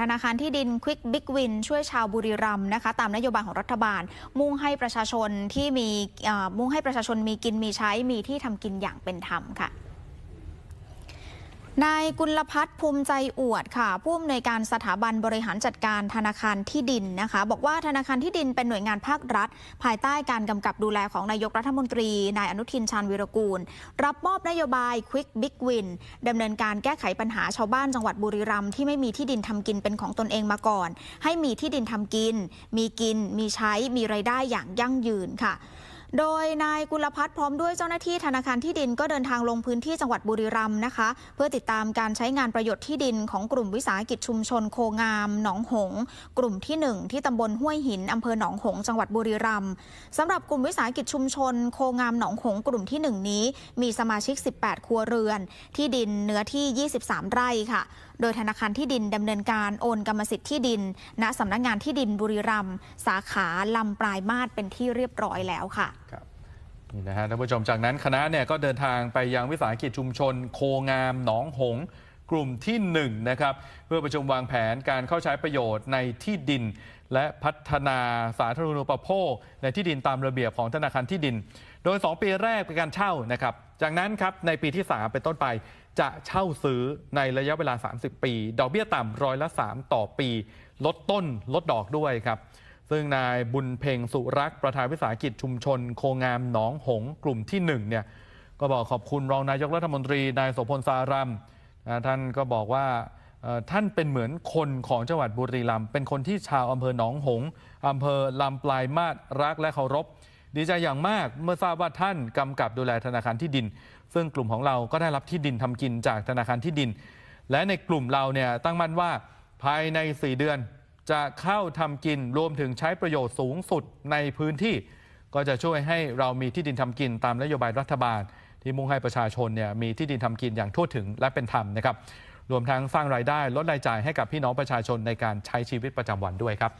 ธนาคารที่ดินควิกบิ๊กวินช่วยชาวบุรีรัมย์นะคะ ตามนโยบายของรัฐบาล มุ่งให้ประชาชนที่มีมุ่งให้ประชาชนมีกินมีใช้มีที่ทำกินอย่างเป็นธรรมค่ะ นายกุลพัฒน์ภูมิใจอวดค่ะ ผู้อำนวยการสถาบันบริหารจัดการธนาคารที่ดินนะคะ บอกว่าธนาคารที่ดินเป็นหน่วยงานภาครัฐ ภายใต้การกำกับดูแลของนายกรัฐมนตรี นายอนุทินชาญวิรกูล รับมอบนโยบาย Quick Big Win ดำเนินการแก้ไขปัญหาชาวบ้านจังหวัดบุรีรัมย์ที่ไม่มีที่ดินทำกินเป็นของตนเองมาก่อน ให้มีที่ดินทำกิน มีกิน มีใช้มีไรายได้อย่างยั่งยืนค่ะ โดยนายกุลพัฒน์พร้อมด้วยเจ้าหน้าที่ธนาคารที่ดินก็เดินทางลงพื้นที่จังหวัดบุรีรัมย์นะคะ เพื่อติดตามการใช้งานประโยชน์ที่ดินของกลุ่มวิสาหกิจชุมชนโคงาม หนองหง กลุ่มที่ 1 ที่ตำบลห้วยหินอำเภอหนองหง จังหวัดบุรีรัมย์สำหรับกลุ่มวิสาหกิจชุมชน โคงามหนองหง กลุ่มที่ 1 นี้ มีสมาชิก 18 ครัวเรือน ที่ดินเนื้อที่ 23 ไร่ค่ะ โดยธนาคารที่ดินดำเนินการโอนกรรมสิทธิ์ที่ดิน ณสำนักงานที่ดินบุรีรัมย์สาขาลำปลายมาศเป็นที่เรียบร้อยแล้วค่ะ นี่นะฮะท่านผู้ชมจากนั้นคณะเนี่ยก็เดินทางไปยังวิสาหกิจชุมชน โคงามหนองหง กลุ่มที่1นะครับเพื่อประชุมวางแผนการเข้าใช้ประโยชน์ในที่ดิน และพัฒนาสาธารณูปโภค ในที่ดินตามระเบียบของธนาคารที่ดิน โดย 2 ปีแรกเป็นการเช่านะครับจากนั้นครับในปีที่ 3 เป็นต้นไปจะเช่าซื้อในระยะเวลา 30 ปี ดอกเบี้ยต่ำร้อยละ 3 ต่อปี ลดต้นลดดอกด้วยครับ ซึ่งนายบุญเพ็งสุรักษ์ประธานวิสาหกิจชุมชน โคงามหนองหงกลุ่มที่หนึ่งเนี่ยก็บอกขอบคุณรองนายกรัฐมนตรีนายโสพลสารัมท่านก็บอกว่าท่านเป็นเหมือนคนของจังหวัดบุรีรัมย์เป็นคนที่ชาวอำเภอหนองหงอำเภอลำปลายมาศรักและเคารพ ดีใจอย่างมากเมื่อทราบว่าท่านกำกับดูแลธนาคารที่ดิน ซึ่งกลุ่มของเราก็ได้รับที่ดินทำกินจากธนาคารที่ดิน และในกลุ่มเราเนี่ยตั้งมั่นว่าภายใน 4 เดือน จะเข้าทำกินรวมถึงใช้ประโยชน์สูงสุดในพื้นที่ ก็จะช่วยให้เรามีที่ดินทำกินตามนโยบายรัฐบาล ที่มุ่งให้ประชาชนเนี่ยมีที่ดินทำกินอย่างทั่วถึงและเป็นธรรมนะครับรวมทั้งสร้างรายได้ลดรายจ่ายให้กับพี่น้องประชาชนในการใช้ชีวิตประจำวันด้วยครับ